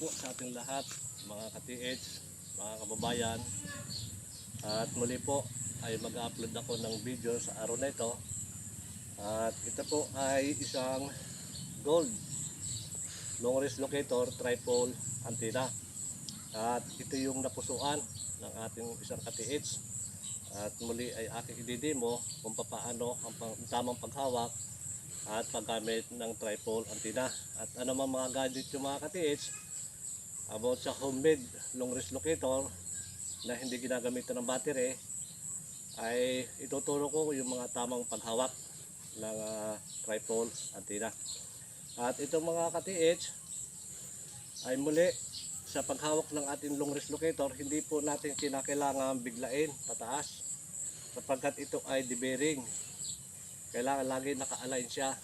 Po sa ating lahat, mga ka-TH, mga kababayan. At muli po ay mag-upload ako ng video sa araw na ito. At ito po ay isang gold long range locator tripole antenna. At ito yung napusuan ng ating isang ka-TH. At muli ay aking ididemo kung paano ang tamang paghawak at paggamit ng tripole antenna. At ano mga gadget yung mga ka-TH about sa homemade long range locator na hindi ginagamitan ng battery ay ituturo ko yung mga tamang paghawak ng ah, tripole antenna. At itong mga ka-TH ay muli sa paghawak ng ating long range locator, hindi po natin kinakailangan biglain pataas sapagkat ito ay debearing. Kailangan lagi naka-align siya.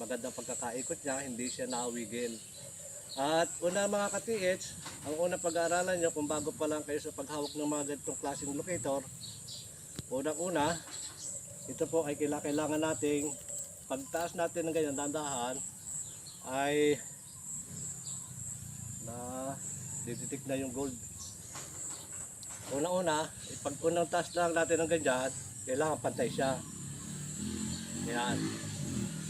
Magandang pagkakaikot niya, hindi siya nawigil. At una mga ka-TH, ang unang pag-aaralan nyo kung bago pa lang kayo sa paghawak ng mga ganitong klaseng locator, unang-una, ito po ay kaila- kailangan nating pagtaas natin ng ganyan dandahan ay na didetect na yung gold. Unang-una, eh, pag unang taas lang natin ng ganyan, kailangan pantay siya. Yan.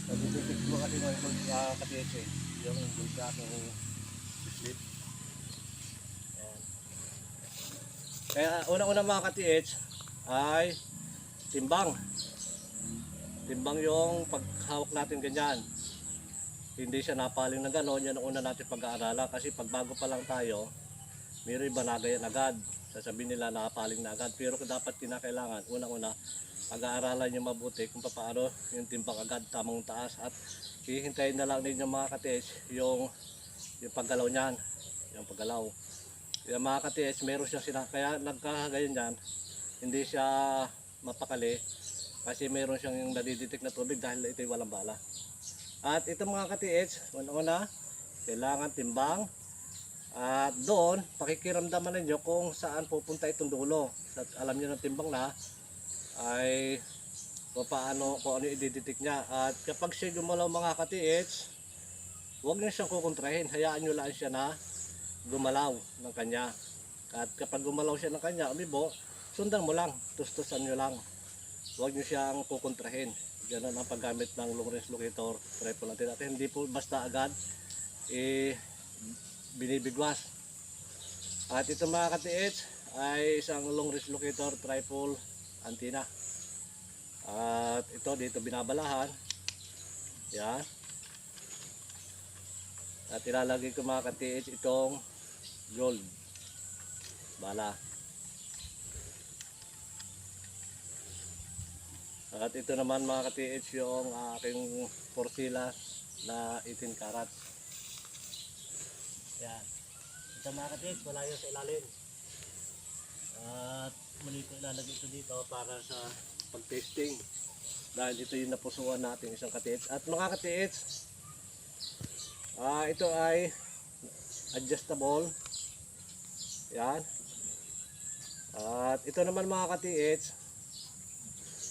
Nagdidetect mo kasi ng gold sa ka-TH eh. Yung gold na aking. Kaya unang-una mga ka-TH ay timbang. Timbang yung paghawak natin ganyan. Hindi siya napaling na gano'n, yan ang una natin pag-aaralan. Kasi pag bago pa lang tayo, mayroon iba nagayan agad. Sasabihin nila napaling na agad. Pero dapat kinakailangan, unang-una, pag-aaralan nyo mabuti kung paano yung timbang agad, tamang taas. At hihintayin na lang ninyo mga kates yung, yung paggalaw niyan. Yung paggalaw. Yung mga kates, meron siyang sina... Kaya nagkakagayon yan, hindi siya mapakali kasi meron siyang yung nadiditik na tubig dahil ito'y walang bala. At ito mga ka-TH, una-una, kailangan timbang. At doon, pakikiramdaman ninyo kung saan pupunta itong dulo. At alam niyo ng timbang na, ay kung paano, kung ano i-detect niya. At kapag siya gumalaw mga ka-TH, huwag niyo siyang kukontrahin. Hayaan niyo lang siya na gumalaw ng kanya. At kapag gumalaw siya ng kanya, umibo, sundan mo lang, tustusan niyo lang. Huwag niyo siyang kukontrahin. Ganun ang paggamit ng long range locator tripod natin. At hindi po basta agad eh, binibigwas. At ito mga ka-TH ay isang long range locator tripod antenna. At ito dito binabalahan. Yan. At ilalagay ko mga ka-TH itong gold. Bala. At ito naman mga ka-TH yung aking porcila na 18 karat. Yan. Ito mga ka-TH, wala yun sa ilalim. At muli ko ilalagay ito dito para sa pag-testing. Dahil ito yung napusuan natin isang ka-TH. At mga ka-TH, ah, ito ay adjustable. Yan. At ito naman mga ka-TH,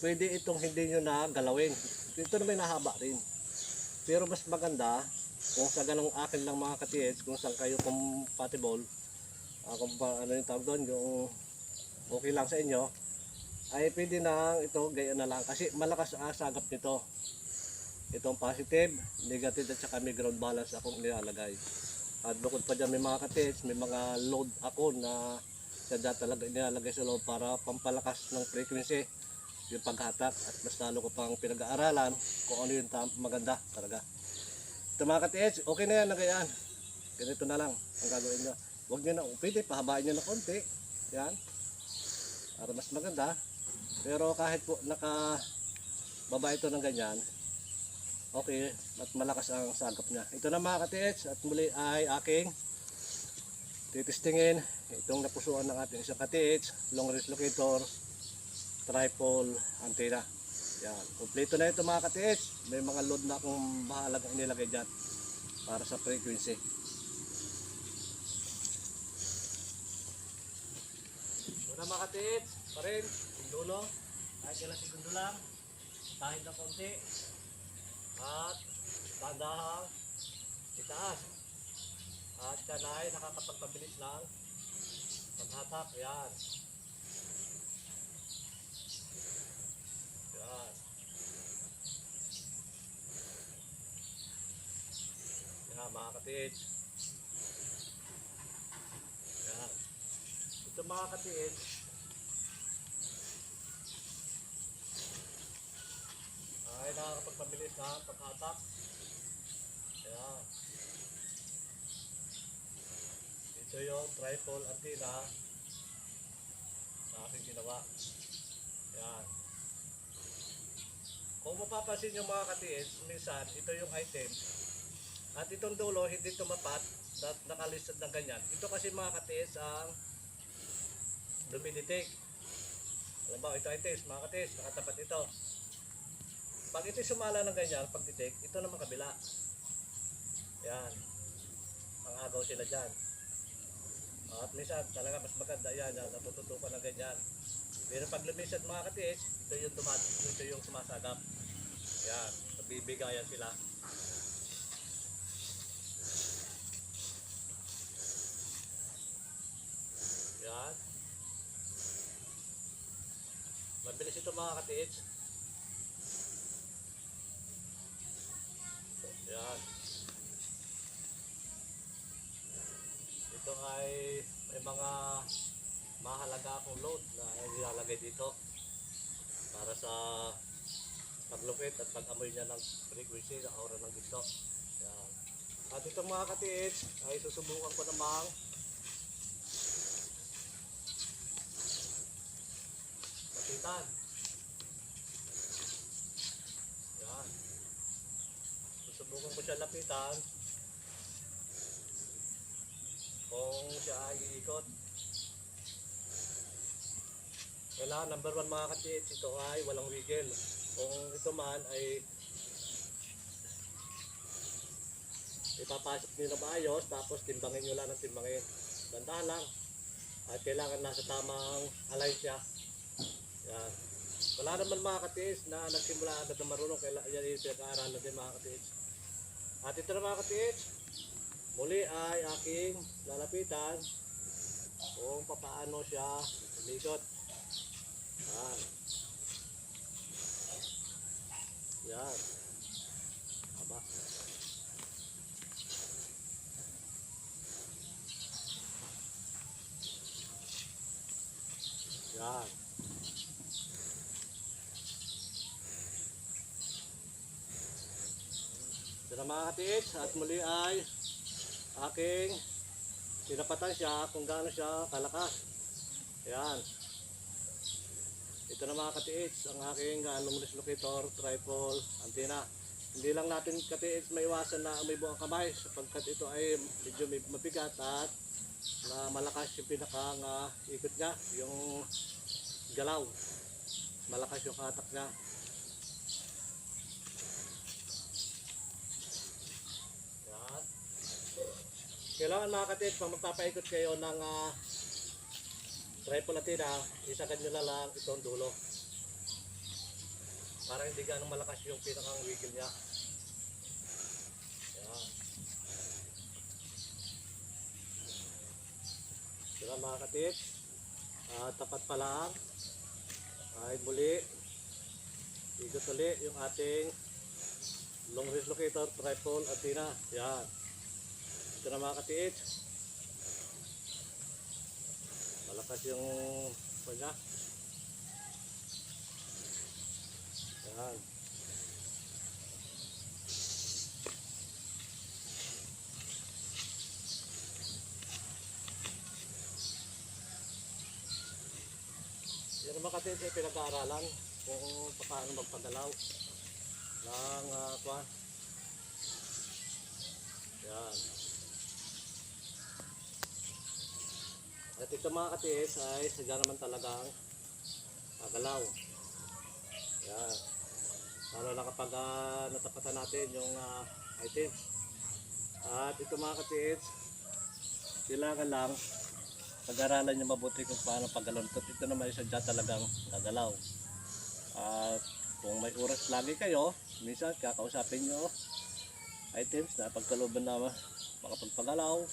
pwede itong hindi nyo na galawin. Ito naman nahaba rin. Pero mas maganda kung sa ganong akin lang mga ka-TH, kung saan kayo compatible, ah, kung pa, ano yung tawag doon, yung okay lang sa inyo, ay pwede na ito, gaya na lang. Kasi malakas ang sagap nito. Itong positive, negative at saka may ground balance akong nilalagay. At bukod pa dyan may mga ka-TH, may mga load ako na sadya talaga nilalagay sa loob para pampalakas ng frequency yung paghatak at mas lalo ko pang pinag-aaralan kung ano yung maganda talaga. Ka-TH, okay na yan na gayaan. Ganito na lang ang gagawin nyo. Huwag nyo na, pwede, pahabain nyo na konti. Yan. Para mas maganda. Pero kahit po naka baba ito ng ganyan, okay, at malakas ang sagap niya. Ito na mga ka-TH, at muli ay aking titistingin itong napusuan ng ating isang ka-TH, long range locator, tripod antenna. Yan. Kompleto na ito mga ka-TH. May mga load na akong bahalag nilagay dyan para sa frequency. Una mga ka-TH, pa rin, yung dulo, kahit ilang segundo lang, kahit na konti, at tandahang itaas. At siya na ay nakakapagpabilis ng paghatak. Yan. Yan. Yan mga katiid. Yan. Ito mga katiid. ay nakakapagpabilis ng paghatak. Yan. Ito yung triple antenna na aking ginawa. Yan. Kung mapapansin yung mga katiis, minsan ito yung item at itong dulo hindi tumapat at nakalistad ng ganyan. Ito kasi mga katiis ang lumiditik. Alam ba, ito itis, mga katiis, nakatapat ito. Pag ito sumala ng ganyan, pag detect, ito naman kabila. Yan. Ang agaw sila dyan. At minsan talaga mas maganda yan, yan natututukan ng ganyan. Pero pag lumisad mga katiis, ito yung tumat, ito yung sumasagap. Yan, nabibigayan sila. Yan. Mabilis ito mga katiis. Yan. Ito ay may mga mahalaga akong load na nilalagay dito para sa paglupit at pag-amoy niya ng frequency ng aura ng ginto. Yan. At itong mga katiits ay susubukan ko namang lapitan. Yan. Susubukan ko siya lapitan kung siya ay iikot. Kailangan number one mga katiits, ito ay walang wiggle. Kung ito man ay ipapasok nyo na maayos, tapos timbangin nyo lang ng timbangin. Dandahan lang. At kailangan nasa tamang align siya. Yan. Wala naman mga katiis na nagsimula agad na marunong. Kailangan yan yung pinag-aaralan din mga katiis. At ito na mga katiis, muli ay aking lalapitan kung papaano siya umikot. Yan. Yan. Aba. Yan. Na mga katiits at muli ay aking tinapatan siya kung gaano siya kalakas. Yan. Ito na mga katiits ang aking luminous locator tripod antenna. Hindi lang natin katiits maiwasan na may buong kamay sapagkat ito ay medyo mabigat at na malakas yung pinakang uh, ikot niya, yung galaw. Malakas yung katak niya. Yan. Kailangan mga katiits, pag magpapaikot kayo ng uh, tripod antenna, isagan nyo na lang itong dulo. Para hindi ganong malakas yung pinakang wiggle niya. Yan. Sila mga katit, ah, tapat pa lang. Ay muli, ikot ulit yung ating long range locator tripod antenna. Yan. Ito na mga katit. Malakas yung kanya. Yan. Yan naman kasi sa pinag-aaralan kung paano magpagalaw ng uh, kwan. Yan. At ito mga katiis ay sadya naman talagang pagalaw. Yan. Lalo na kapag uh, natapatan natin yung uh, item. At ito mga katiis, kailangan lang pag-aralan nyo mabuti kung paano paggaluntot. Ito naman isa dyan talagang gagalaw. At kung may oras lagi kayo, minsan kakausapin nyo items na pagkalooban na makapagpagalaw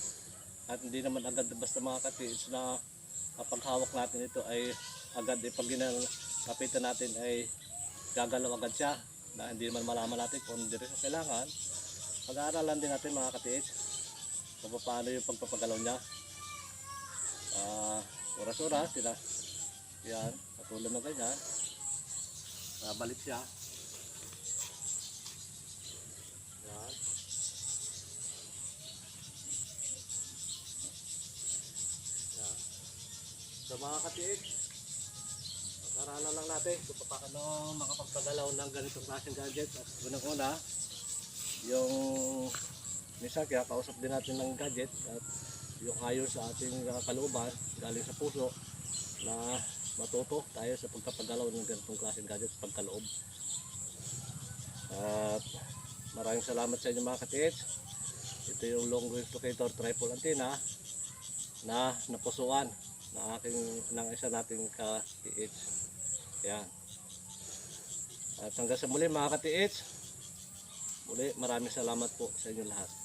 at hindi naman agad basta mga katiis na kapag hawak natin ito ay agad eh, pag kapitan natin ay gagalaw agad siya na hindi naman malaman natin kung siya kailangan. Pag-aaralan din natin mga katiis kung paano yung pagpapagalaw niya. Ah oras-oras sila yan katulad ng ganyan. Nabalik siya. Yan yan so mga katiis pag-aralan lang natin kung paano makapagpagalaw ng ganitong klaseng gadget. At unang-una yung minsan kaya kausap din natin ng gadget at yung ayon sa ating kalooban galing sa puso na matuto tayo sa pagpapagalaw ng ganitong klaseng gadget sa pagkaloob. At maraming salamat sa inyo mga katiits ito yung long range locator triple antenna na napusuan na aking ng isa nating ka-TH yan. At hanggang sa muli mga ka-TH muli maraming salamat po sa inyo lahat